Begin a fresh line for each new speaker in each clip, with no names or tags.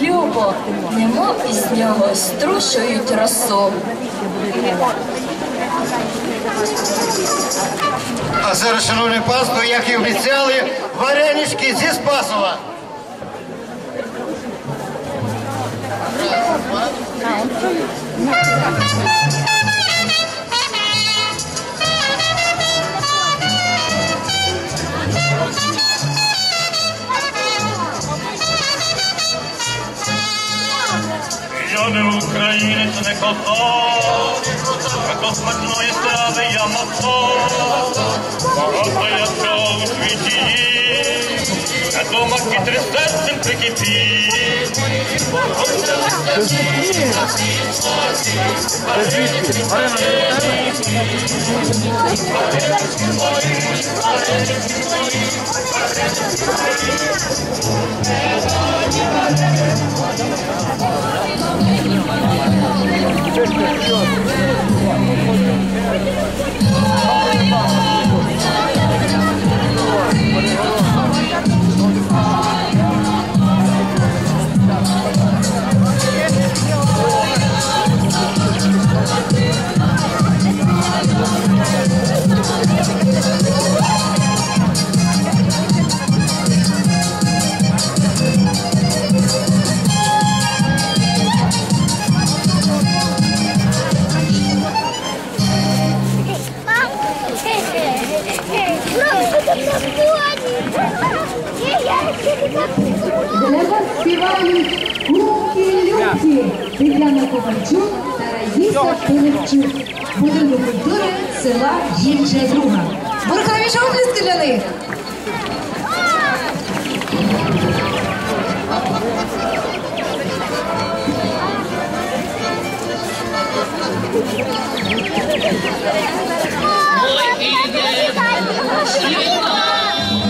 любо, немов із нього струшують росом.
А зараз, шановні панство, як і обіцяли, варенички зі Спасова. Раз, два.
Не українець, не козак, як смачної страви я мотор. Багато я цього у світі їм, а дома хитрий серцем прикипів.
Для
вас співають куки-люки Тетяна Ковальчук та Раїса Пилипчук. Будинок культури села Гільча Друга. Бурхові оплески для них!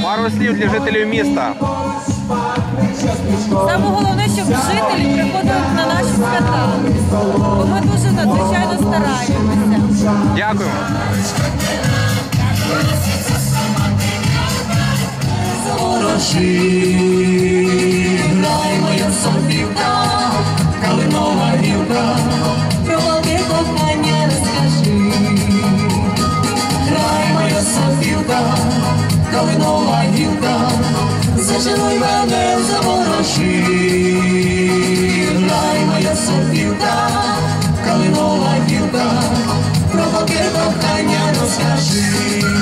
Пару слів для жителів міста.
Саме головне, щоб жителі приходили на наші свята, бо ми дуже надзвичайно стараємося.
Дякуємо.
Хороші, грай моя сопівка, калинова гілка, про води кохання розкажи. Моя сопівка, калинова гілка, зажинуй мене. change.